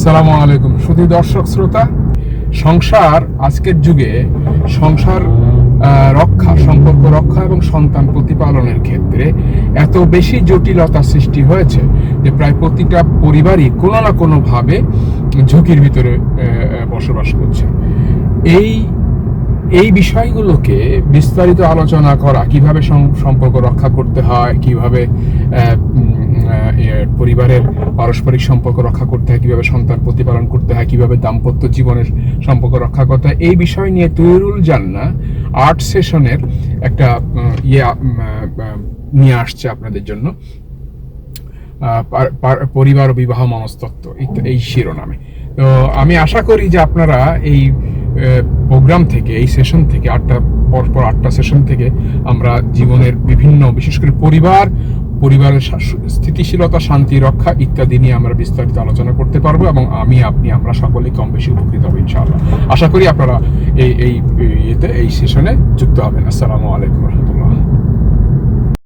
আসসালামু আলাইকুম। শুধু দর্শক শ্রোতা, সংসার আজকের যুগে সংসার রক্ষা, সম্পর্ক রক্ষা এবং সন্তান প্রতিপালনের ক্ষেত্রে এত বেশি জটিলতা সৃষ্টি হয়েছে যে প্রায় প্রতিটা পরিবারই কোনো না কোনোভাবে ঝুঁকির ভিতরে বসবাস করছে। এই এই বিষয়গুলোকে বিস্তারিত আলোচনা করা, কীভাবে সম্পর্ক রক্ষা করতে হয়, কীভাবে পরিবারের পারস্পরিক সম্পর্ক রক্ষা করতে হয়, কীভাবে সন্তান প্রতিপালন করতে হয়, কীভাবে দাম্পত্য জীবনের সম্পর্ক রক্ষা করতে হয়, এই বিষয় নিয়ে তৈরুল জান্না আর্ট সেশনের একটা ইয়ে নিয়ে আসছে আপনাদের জন্য। পরিবার ও বিবাহ মনস্তত্ত্ব, এই শিরোনামে। তো আমি আশা করি যে আপনারা এই প্রোগ্রাম থেকে, এই সেশন থেকে, আটটা, পরপর আটটা সেশন থেকে আমরা জীবনের বিভিন্ন, বিশেষ করে পরিবার পরিবারের স্থিতিশীলতা, শান্তি, রক্ষা ইত্যাদি নিয়ে আমরা বিস্তারিত আলোচনা করতে পারব এবং আমি, আপনি, আমরা সকলেই কম বেশি উপকৃত হব, ইনশাআল্লাহ। আশা করি আপনারা এই এই এই সেশনে যুক্ত হবেন। আসসালামু আলাইকুম রহমতুল্লাহ।